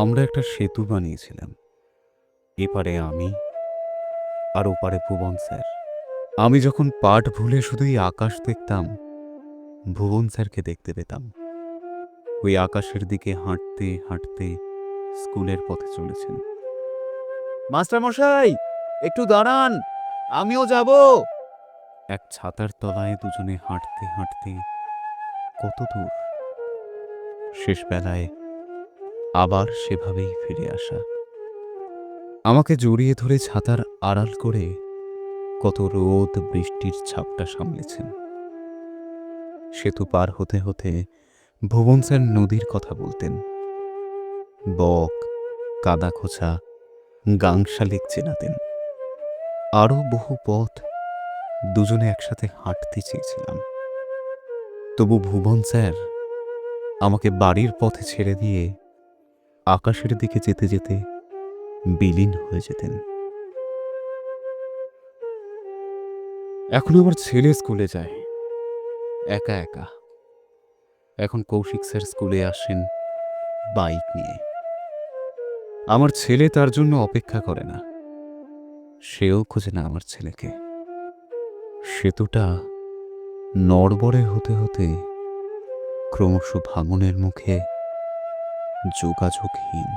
আমরা একটা সেতু বানিয়েছিলাম। এপারে আমি আর ওপারে ভুবন স্যার। আমি যখন পাঠ ভুলে শুধুই আকাশ দেখতাম, ভুবন স্যারকে দেখতে পেতাম। ওই আকাশের দিকে হাঁটতে হাঁটতে স্কুলের পথে চলেছেন। মাস্টার মশাই একটু দাঁড়ান, আমিও যাব। এক ছাতার তলায় দুজনে হাঁটতে হাঁটতে কত দূর? শেষ বেলায় আবার সেভাবেই ফিরে আসা। আমাকে জড়িয়ে ধরে ছাতার আড়াল করে কত রোদ বৃষ্টির ছাপটা সামলেছেন। সেতু পার হতে হতে ভুবন স্যার নদীর কথা বলতেন। বক, কাদা খোঁচা গাংশালিক চেনাতেন। আরও বহু পথ দুজনে একসাথে হাঁটতে চেয়েছিলাম। তবু ভুবন স্যার আমাকে বাড়ির পথে ছেড়ে দিয়ে আকাশের দিকে যেতে যেতে বিলীন হয়ে যেতেন। এখন আমার ছেলে স্কুলে যায়। একা একা। এখন কৌশিক স্যার স্কুলে আসেন বাইক নিয়ে। আমার ছেলে তার জন্য অপেক্ষা করে না। সেও খোঁজে না আমার ছেলেকে। সেতুটা নড়বড়ে হতে হতে ক্রমশ ভাঙনের মুখে যোগাযোগহীন